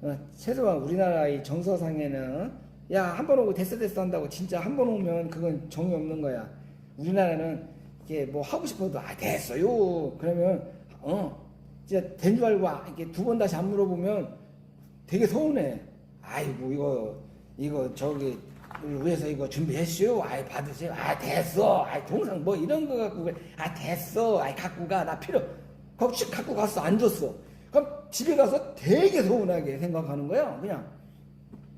어, 최소한 우리나라의 정서상에는 야 한 번 오고 됐어 됐어 한다고 진짜 한 번 오면 그건 정이 없는 거야. 우리나라는 이게 뭐 하고 싶어도 아 됐어요. 그러면 어 진짜 된 줄 알고 아, 이렇게 두 번 다시 안 물어보면 되게 서운해. 아이고 이거 이거 저기 위해서 이거 준비했슈. 아이 받으세요. 아 됐어. 아이 동상 뭐 이런 거 갖고 그래. 아 됐어. 아이 갖고 가. 나 필요. 혹시 갖고 갔어 안 줬어. 그럼 집에 가서 되게 서운하게 생각하는 거야. 그냥.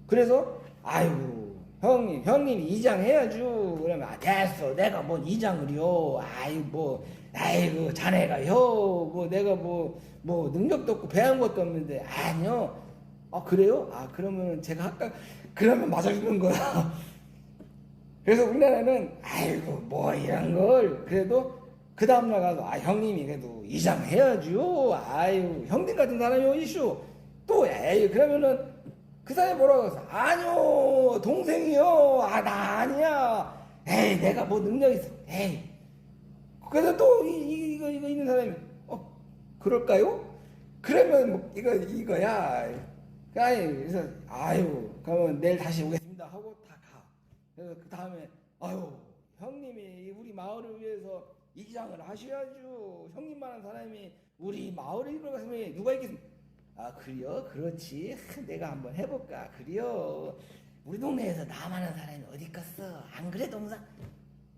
그래서 아이고 형님 형님이 이장해야죠. 그러면 아 됐어. 내가 뭔 이장을요. 아이 뭐 아이고 자네가요. 뭐 내가 뭐뭐 능력도 없고 배운 것도 없는데 아니요. 아 그래요? 아 그러면 제가 아까 그러면 맞아주는 거야. 그래서 우리나라는 아이고 뭐 이런 걸 그래도 그 다음날 가서 아 형님이 그래도 이장 해야죠. 아유 형님 같은 사람이 어디쇼? 또 에이 그러면은 그 사람이 뭐라고 해서 아니요 동생이요. 아 나 아니야. 에이 내가 뭐 능력 있어. 에이 그래서 또 이, 이- 이거 이거 있는 사람이 어 그럴까요? 그러면 뭐 이거 이거야. 아니 그래서 아유 그러면 내일 다시 오겠습니다 하고 다 가. 그래서 그 다음에 아유 형님이 우리 마을을 위해서 이장을 하셔야죠. 형님만한 사람이 우리 마을을 이끌어 갔으면 누가 있겠습니까? 아 그래요? 그렇지. 내가 한번 해볼까? 그래요. 우리 동네에서 나만한 사람이 어디 있겠어? 안 그래 동상?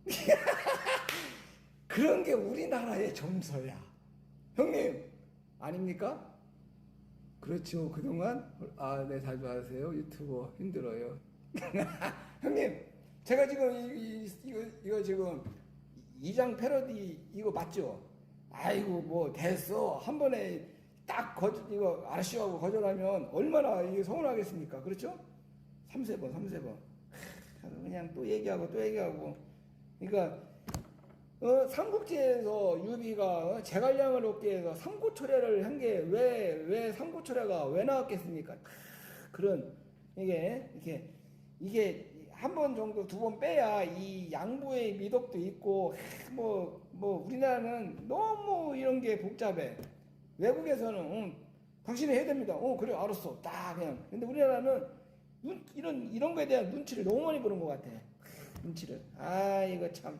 그런 게 우리나라의 정서야. 형님 아닙니까? 그렇죠. 그동안 아, 네, 잘 좋아하세요. 유튜버 힘들어요. 형님, 제가 지금 이, 이, 이거 이거 지금 이장 패러디 이거 맞죠? 아이고 뭐 됐어. 한 번에 딱 거, 이거 아시하고 거절하면 얼마나 이게 서운하겠습니까? 그렇죠? 삼세 번, 삼세 번. 그냥 또 얘기하고 또 얘기하고. 그러니까 어, 삼국지에서 유비가 어, 제갈량을 얻기 위해서 삼고초려를 한 게 왜 왜 삼고초려가 왜 나왔겠습니까? 크, 그런 이게 이게 이게 한 번 정도 두 번 빼야 이 양보의 미덕도 있고 뭐뭐 우리나라는 너무 이런 게 복잡해. 외국에서는 응, 당신이 해야 됩니다. 어 그래 알았어. 딱 그냥. 근데 우리나라는 눈, 이런 이런 거에 대한 눈치를 너무 많이 보는 것 같아. 눈치를. 아 이거 참.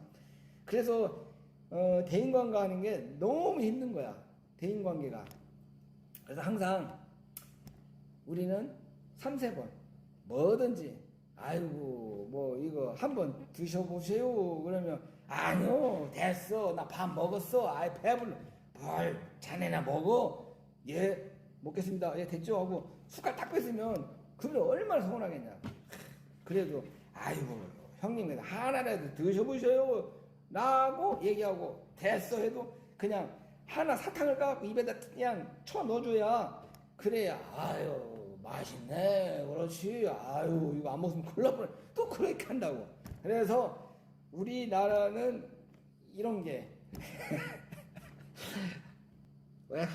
그래서 어, 대인관계 하는 게 너무 힘든 거야. 대인관계가. 그래서 항상 우리는 3세 번 뭐든지 아이고 뭐 이거 한번 드셔보세요. 그러면 아니요 됐어. 나 밥 먹었어. 아이 배불러. 뭘 자네나 먹어? 예 먹겠습니다. 예 됐죠? 하고 숟갈 딱 뺐으면 그러면 얼마나 서운하겠냐. 그래도 아이고 형님 하나라도 드셔보세요. 라고 얘기하고 됐어 해도 그냥 하나 사탕을 까갖고 입에다 그냥 쳐 넣어줘야 그래야 아유 맛있네. 그렇지. 아유 이거 안 먹으면 뻔해 또 그렇게 한다고. 그래서 우리나라는 이런 게. 왜?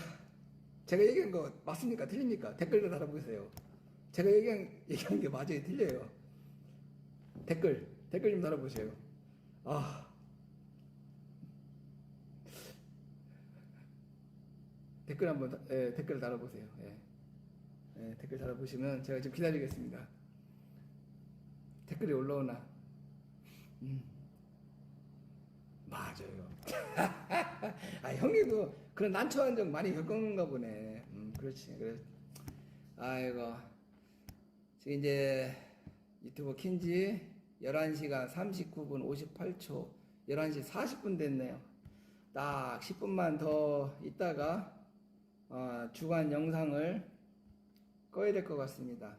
제가 얘기한 거 맞습니까? 틀립니까? 댓글로 달아보세요. 제가 얘기한, 얘기한 게 맞아요? 틀려요? 댓글 댓글 좀 달아보세요. 아. 댓글 한번 다- 예, 댓글 달아보세요. 예. 예, 댓글 달아보시면 제가 좀 기다리겠습니다. 댓글이 올라오나? 음. 맞아요. 아 형님도 그런 난처한 적 많이 겪었는가 보네. 음, 그렇지. 그래. 아이고 지금 이제 유튜브 킨지 11시간 39분 58초 11시 40분 됐네요. 딱 10분만 더 있다가 어, 주간 영상을 꺼야 될 것 같습니다.